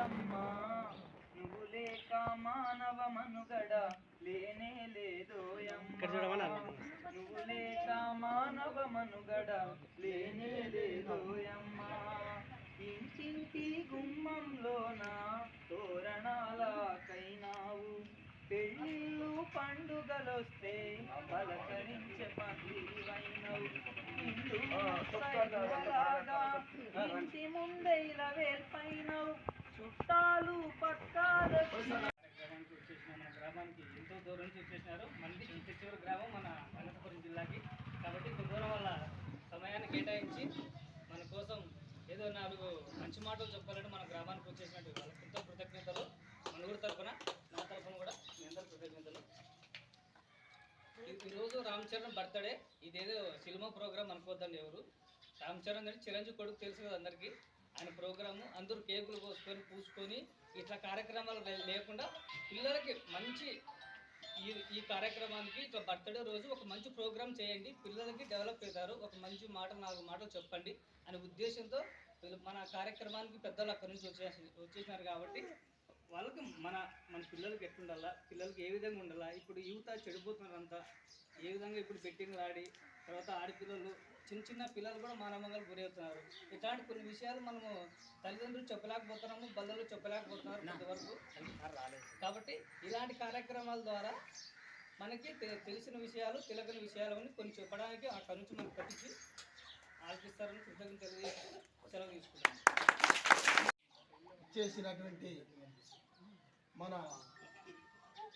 తల్లమ్మా నువ్వు లేక మానవ మనుగడ లేనే లేదోయమ్మా. నువ్వు లేక మానవ మనుగడ లేనే లేదోయమ్మా. ఇంటింటి గుమ్మంలోన తోరణాలకైనావు. పెళ్ళిళ్ళు పండుగలొస్తే పలకరించే సైన్యలాగా ఇంటి ముందే ఇలా వేర్పైనవు. చుట్టాలు పక్కాలొచ్చి గ్రామానికి వచ్చేసిన మన గ్రామానికి ఎంతో దూరం నుంచి వచ్చేసినారు మళ్ళీ ఇంత చివరి గ్రామం మన అనంతపురం జిల్లాకి కాబట్టి ఇంత దూరం వల్ల సమయాన్ని కేటాయించి మన కోసం ఏదో నాలుగు మంచి మాటలు చెప్పాలంటే మన గ్రామానికి వచ్చేసినట్టు వాళ్ళకి ఎంతో కృతజ్ఞతలు మన ఊరి తరఫున నా తరఫున కూడా మీ అందరూ కృతజ్ఞతలు ఈరోజు రామ్ చరణ్ బర్త్డే ఇదేదో సినిమా ప్రోగ్రామ్ అనుకోవద్దండి ఎవరు. రామ్ చరణ్ అంటే చిరంజీవి కొడుకు తెలుసు కదా అందరికీ. ఆయన ప్రోగ్రాము అందరూ కేకులు కోసుకొని పూసుకొని ఇట్లా కార్యక్రమాలు లేకుండా పిల్లలకి మంచి ఈ ఈ కార్యక్రమానికి ఇట్లా బర్త్డే రోజు ఒక మంచి ప్రోగ్రామ్ చేయండి. పిల్లలకి డెవలప్ అవుతారు. ఒక మంచి మాట నాలుగు మాటలు చెప్పండి అనే ఉద్దేశంతో వీళ్ళు మన కార్యక్రమానికి పెద్దలు అక్కడి నుంచి వచ్చేసి వచ్చేసినారు కాబట్టి వాళ్ళకి మన మన పిల్లలకి ఎట్లుండాలా? పిల్లలకి ఏ విధంగా ఉండాలా? ఇప్పుడు యువత చెడిపోతున్నారు అంతా ఏ విధంగా ఇప్పుడు బెట్టింగ్ ఆడి తర్వాత ఆడపిల్లలు చిన్న చిన్న పిల్లలు కూడా మానవంగా గురవుతున్నారు ఇట్లాంటి కొన్ని విషయాలు మనము తల్లిదండ్రులు చెప్పలేకపోతున్నాము బల్లలు చెప్పలేకపోతున్నారు ఇంతవరకు కాబట్టి ఇలాంటి కార్యక్రమాల ద్వారా మనకి తె- తెలిసిన విషయాలు తెలియని విషయాలని కొన్ని చెప్పడానికి అక్కడి నుంచి మనకు పట్టించి ఆలోచిస్తారని కృతజ్ఞత తెలియజేస్తూ సెలవు తీసుకున్నాం చేసినటువంటి మన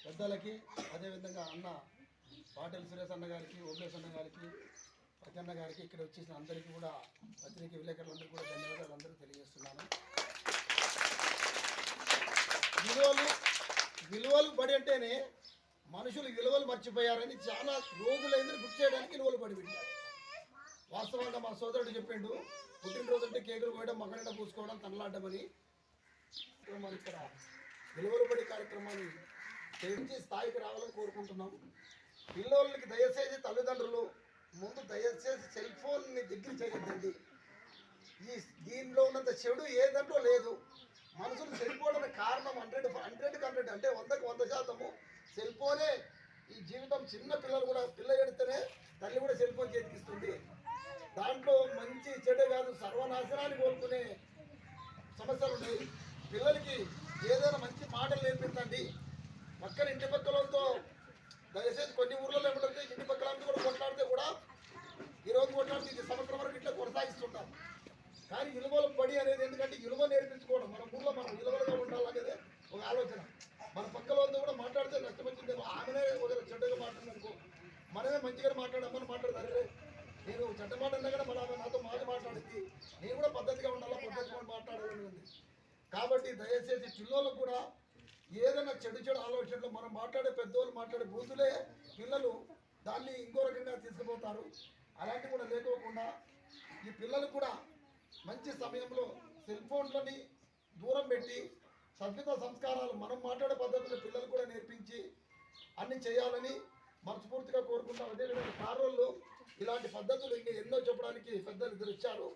పెద్దలకి అదేవిధంగా అన్న పాటల సురేష్ అన్న గారికి ఓపేష్ అన్న గారికి ప్రజన్న గారికి ఇక్కడ వచ్చేసిన అందరికీ కూడా పత్రిక విలేకరులందరికీ కూడా ధన్యవాదాలు అందరూ తెలియజేస్తున్నాను. విలువలు విలువలు పడి అంటేనే మనుషులు విలువలు మర్చిపోయారని చాలా రోజులైందని గుర్తు చేయడానికి విలువలు పడి పెట్టారు. వాస్తవంగా మా సోదరుడు చెప్పిండు పుట్టినరోజు అంటే కేకులు కోయడం మగనిండా పూసుకోవడం తనలాడమని. మరి ఇక్కడ విలువలు పడి కార్యక్రమాన్ని పెంచి స్థాయికి రావాలని కోరుకుంటున్నాం. పిల్లోళ్ళకి దయచేసి తల్లిదండ్రులు ముందు దయచేసి సెల్ ఫోన్ని దగ్గర చేయొద్దండి. ఈ దీనిలో ఉన్నంత చెడు ఏ దాంట్లో లేదు. మనుషులు చెడిపోవడానికి కారణం హండ్రెడ్ హండ్రెడ్కి హండ్రెడ్ అంటే వందకు వంద శాతము. సెల్ ఫోనే ఈ జీవితం చిన్న పిల్లలు కూడా పిల్ల ఎడితేనే తల్లి కూడా సెల్ ఫోన్ చేతికిస్తుంది. దాంట్లో మంచి చెడు కాదు సర్వనాశనాన్ని కోరుకునే సమస్యలు ఉన్నాయి పిల్లలకి ఏదైనా మంచి మాటలు నేర్పించండి పక్కన ఇంటి పక్కలతో దయచేసి కొన్ని ఊర్లలో ఏమిటంటే ఇంటి పక్కల కూడా కొట్లాడితే కూడా ఈరోజు కొట్లాడితే ఇది సంవత్సరం వరకు ఇట్లా కొనసాగిస్తుంటాం కానీ విలువలు పడి అనేది ఎందుకంటే విలువ నేర్పించుకోవడం మన ఊర్లో మనం విలువలుగా ఉండాలనేది ఒక ఆలోచన మన పక్కల వాళ్ళతో కూడా మాట్లాడితే నష్టం వచ్చింది ఆమెనే ఒక చెడ్డగా మాట్లాడిననుకో మనమే మంచిగా మాట్లాడమని మాట్లాడతారు నేను చెడ్డ మాట అన్నా కూడా మన ఆమె నాతో మాట మాట్లాడింది నేను కూడా పద్ధతిగా ఉండాలా పద్ధతిగా మాట్లాడాలని ఉంది కాబట్టి దయచేసి పిల్లలకు కూడా ఏదైనా చెడు ఆలోచనలు మనం మాట్లాడే పెద్దవాళ్ళు మాట్లాడే బూతులే పిల్లలు దాన్ని ఇంకో రకంగా తీసుకుపోతారు. అలాంటివి కూడా లేకోకుండా ఈ పిల్లలు కూడా మంచి సమయంలో సెల్ ఫోన్లని దూరం పెట్టి సభ్యత సంస్కారాలు మనం మాట్లాడే పద్ధతులు పిల్లలు కూడా నేర్పించి అన్ని చేయాలని మనస్ఫూర్తిగా కోరుకుంటాం. అదేవిధంగా కారోళ్ళు ఇలాంటి పద్ధతులు ఇంకా ఎన్నో చెప్పడానికి పెద్దలు ఇద్దరు ఇచ్చారు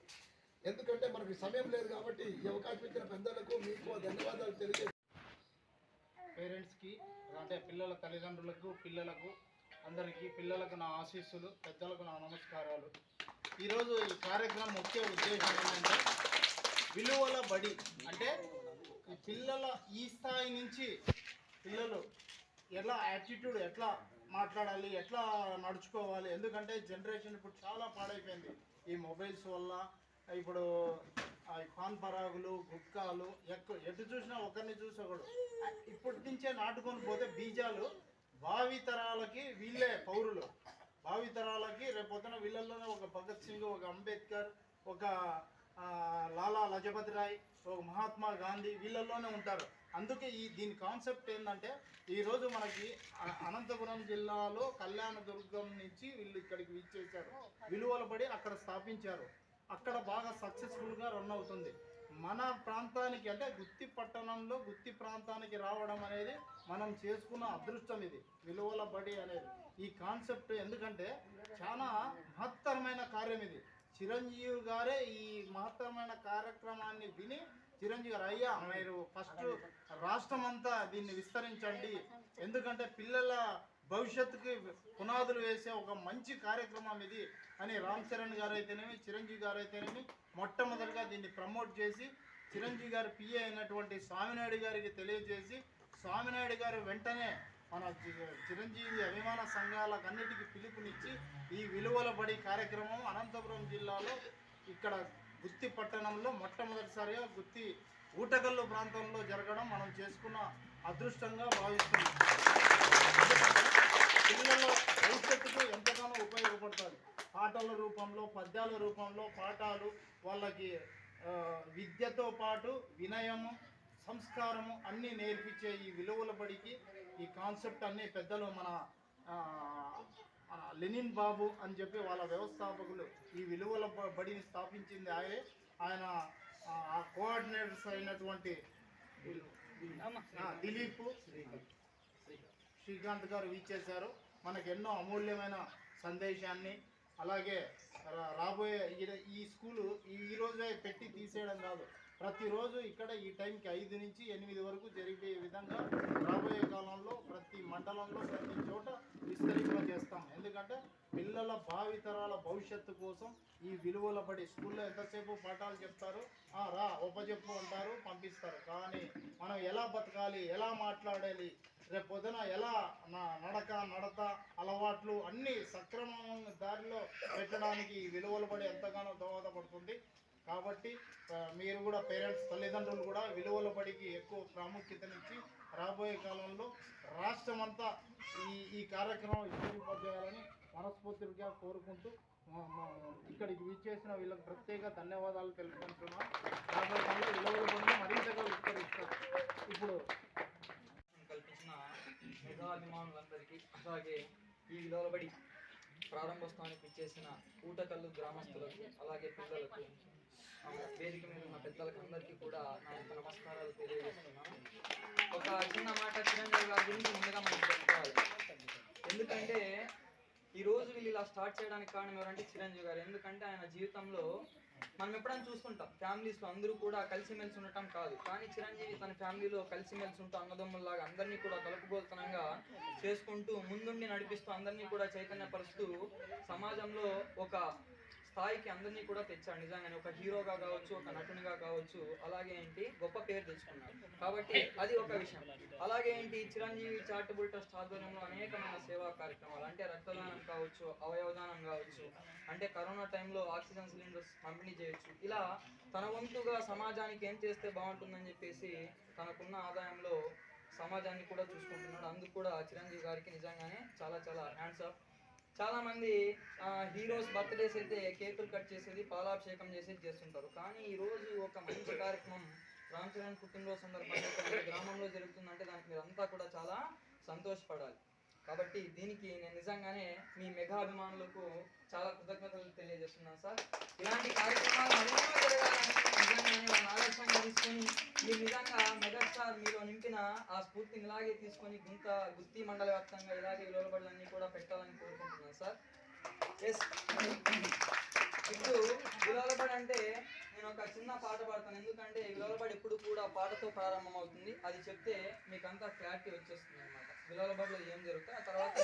ఎందుకంటే మనకి సమయం లేదు కాబట్టి ఈ అవకాశం ఇచ్చిన పెద్దలకు మీకు ధన్యవాదాలు తెలియజేస్తాను పేరెంట్స్కి అంటే పిల్లల తల్లిదండ్రులకు పిల్లలకు అందరికీ పిల్లలకు నా ఆశీస్సులు పెద్దలకు నా నమస్కారాలు. ఈరోజు ఈ కార్యక్రమం ముఖ్య ఉద్దేశం ఏంటంటే విలువల బడి అంటే ఈ పిల్లల ఈ స్థాయి నుంచి పిల్లలు ఎలా యాటిట్యూడ్ ఎట్లా మాట్లాడాలి ఎట్లా నడుచుకోవాలి ఎందుకంటే జనరేషన్ ఇప్పుడు చాలా పాడైపోయింది. ఈ మొబైల్స్ వల్ల ఇప్పుడు పాన్ పరాగులు గుట్కాలు ఎక్కువ ఎటు చూసినా ఒకరిని చూసి ఒకడు ఇప్పటి నుంచే నాటుకొని పోతే బీజాలు భావి తరాలకి వీళ్ళే పౌరులు. భావి తరాలకి రేపొద్దున వీళ్ళల్లోనే ఒక భగత్ సింగ్ ఒక అంబేద్కర్ ఒక లాలా లజపతి రాయ్ ఒక మహాత్మా గాంధీ వీళ్ళల్లోనే ఉంటారు. అందుకే ఈ దీని కాన్సెప్ట్ ఏంటంటే ఈరోజు మనకి అనంతపురం జిల్లాలో కళ్యాణదుర్గం నుంచి వీళ్ళు ఇక్కడికి విచ్చేశారు. విలువలు పడి అక్కడ స్థాపించారు. అక్కడ బాగా సక్సెస్ఫుల్గా రన్ అవుతుంది. మన ప్రాంతానికి అంటే గుత్తి పట్టణంలో గుత్తి ప్రాంతానికి రావడం అనేది మనం చేసుకున్న అదృష్టం ఇది విలువల బడి అనేది. ఈ కాన్సెప్ట్ ఎందుకంటే చాలా మహత్తరమైన కార్యం ఇది. చిరంజీవి గారే ఈ మహత్తరమైన కార్యక్రమాన్ని విని చిరంజీవి గారు అయ్యా మీరు ఫస్ట్ రాష్ట్రం అంతా దీన్ని విస్తరించండి. ఎందుకంటే పిల్లల భవిష్యత్తుకి పునాదులు వేసే ఒక మంచి కార్యక్రమం ఇది. అని రామ్ చరణ్ గారు అయితేనేమి చిరంజీవి గారు అయితేనేమి మొట్టమొదటిగా దీన్ని ప్రమోట్ చేసి చిరంజీవి గారు పిఏ అయినటువంటి స్వామినాయుడు గారికి తెలియజేసి స్వామినాయుడు గారు వెంటనే మన చిరంజీవి అభిమాన సంఘాలకన్నిటికీ పిలుపునిచ్చి ఈ విలువల బడి కార్యక్రమం అనంతపురం జిల్లాలో ఇక్కడ గుత్తి పట్టణంలో మొట్టమొదటిసారిగా గుత్తి ఊటగల్లు ప్రాంతంలో జరగడం మనం చేసుకున్న అదృష్టంగా భావిస్తున్నాం. పిల్లల భవిష్యత్తుకు ఎంతగానో ఉపయోగపడుతుంది. పాటల రూపంలో పద్యాల రూపంలో పాఠాలు వాళ్ళకి విద్యతో పాటు వినయము సంస్కారము అన్నీ నేర్పించే ఈ విలువల బడికి ఈ కాన్సెప్ట్ అన్ని పెద్దలు మన లెనిన్ బాబు అని చెప్పి వాళ్ళ వ్యవస్థాపకులు ఈ విలువల బడిని స్థాపించింది ఆయనే ఆయన కోఆర్డినేటర్స్ అయినటువంటి దిలీప్ శ్రీకాంత్ గారు వీచేశారు మనకు ఎన్నో అమూల్యమైన సందేశాన్ని అలాగే రా- రాబోయే ఈ- ఈ స్కూలు ఈ ఈ రోజే పెట్టి తీసేయడం కాదు. ప్రతిరోజు ఇక్కడ ఈ టైంకి ఐదు నుంచి ఎనిమిది వరకు జరిగే విధంగా రాబోయే కాలంలో ప్రతి మండలంలో ప్రతి చోట విస్తరింప చేస్తాం ఎందుకంటే పిల్లల భావితరాల భవిష్యత్తు కోసం ఈ విలువల పడి స్కూల్లో ఎంతసేపు పాఠాలు చెప్తారు? "ఆ, రా ఉపజెప్పు అంటారు పంపిస్తారు. కానీ మనం ఎలా బతకాలి ఎలా మాట్లాడాలి రేపు పొద్దున ఎలా నా నడక నడత అలవాట్లు అన్నీ సక్రమం దారిలో పెట్టడానికి ఈ విలువల పడి ఎంతగానో దోహదపడుతుంది. కాబట్టి మీరు కూడా పేరెంట్స్ తల్లిదండ్రులు కూడా విలువల బడికి ఎక్కువ ప్రాముఖ్యతనిచ్చి రాబోయే కాలంలో రాష్ట్రమంతా ఈ ఈ కార్యక్రమం విస్తరింపజేయాలని మనస్ఫూర్తిగా కోరుకుంటూ ఇక్కడికి విచ్చేసిన వీళ్ళకి ప్రత్యేక ధన్యవాదాలు తెలుపుకుంటున్నాం. రాబోయే కాలంలో విలువల మరింతగా విస్తరిస్తారు ఇప్పుడు కల్పించిన మెగాభిమానులందరికీ అలాగే ఈ విలువలబడి ప్రారంభోత్సవానికి ఇచ్చేసిన ఊటకల్లు గ్రామస్తులకు అలాగే పిల్లలకు వేదిక మీద ఉన్న పెద్దలకు అందరికీ కూడా నా యొక్క నమస్కారాలు తెలియజేస్తున్నాను. ఒక చిన్న మాట చిరంజీవి గారి గురించి ముందుగా మనం చెప్పుకోవాలి. ఎందుకంటే ఈ రోజు వీళ్ళు ఇలా స్టార్ట్ చేయడానికి కారణం ఎవరంటే చిరంజీవి గారు. ఎందుకంటే ఆయన జీవితంలో మనం ఎప్పుడైనా చూస్తుంటాం ఫ్యామిలీస్లో అందరూ కూడా కలిసిమెలిసి ఉండటం కాదు. కానీ చిరంజీవి తన ఫ్యామిలీలో కలిసిమెలిసి ఉంటూ అన్నదమ్ముల్లాగా అందరినీ కూడా కలుపుగోలుతనంగా చేసుకుంటూ ముందుండి నడిపిస్తూ అందరినీ కూడా చైతన్యపరుస్తూ సమాజంలో ఒక స్థాయికి అందరినీ కూడా తెచ్చాడు. నిజంగానే ఒక హీరోగా కావచ్చు ఒక నటునిగా కావచ్చు. అలాగే ఏంటి? గొప్ప పేరు తెచ్చుకున్నాడు. కాబట్టి అది ఒక విషయం. అలాగే ఏంటి చిరంజీవి చారిటబుల్ ట్రస్ట్ ఆధ్వర్యంలో అనేకమైన సేవా కార్యక్రమాలు అంటే రక్తదానం కావచ్చు అవయవదానం కావచ్చు అంటే కరోనా టైంలో ఆక్సిజన్ సిలిండర్స్ పంపిణీ చేయొచ్చు. ఇలా తన వంతుగా సమాజానికి ఏం చేస్తే బాగుంటుందని చెప్పేసి తనకున్న ఆదాయంలో సమాజాన్ని కూడా చూసుకుంటున్నాడు. అందుకు కూడా చిరంజీవి గారికి నిజంగానే చాలా చాలా హ్యాండ్స్ ఆఫ్ చాలామంది హీరోస్ బర్త్డేస్ అయితే కేకులు కట్ చేసేది పాలాభిషేకం చేసేది చేస్తుంటారు. కానీ ఈరోజు ఒక మంచి కార్యక్రమం రామ్ చరణ్ పుట్టినరోజు సందర్భంగా గ్రామంలో జరుగుతుందంటే దానికి మీరంతా కూడా చాలా సంతోషపడాలి. కాబట్టి దీనికి నేను నిజంగానే మీ మెగా అభిమానులకు చాలా కృతజ్ఞతలు తెలియజేస్తున్నాను సార్. ఇలాంటి కార్యక్రమాలు మరెన్నో జరగాలని నిజంగానే వాళ్ళని ఆదర్శంగా తీసుకొని మీరు నిజంగా మెగాస్టార్ మీలో నింపిన ఆ స్ఫూర్తిని ఇలాగే తీసుకొని గుంత గుత్తి మండల వ్యాప్తంగా ఇలాగే విలువబడులన్నీ కూడా పెట్టాలని కోరుకుంటున్నాను సార్. ఎస్ ఇప్పుడు విలువబడి అంటే నేను ఒక చిన్న పాట పాడతాను. ఎందుకంటే విలువబడి కూడా పాటతో ప్రారంభమవుతుంది. అది చెప్తే మీకంతా క్లారిటీ వచ్చేస్తుంది అనమాట విలువబడిలో ఏం జరుగుతుంది ఆ తర్వాత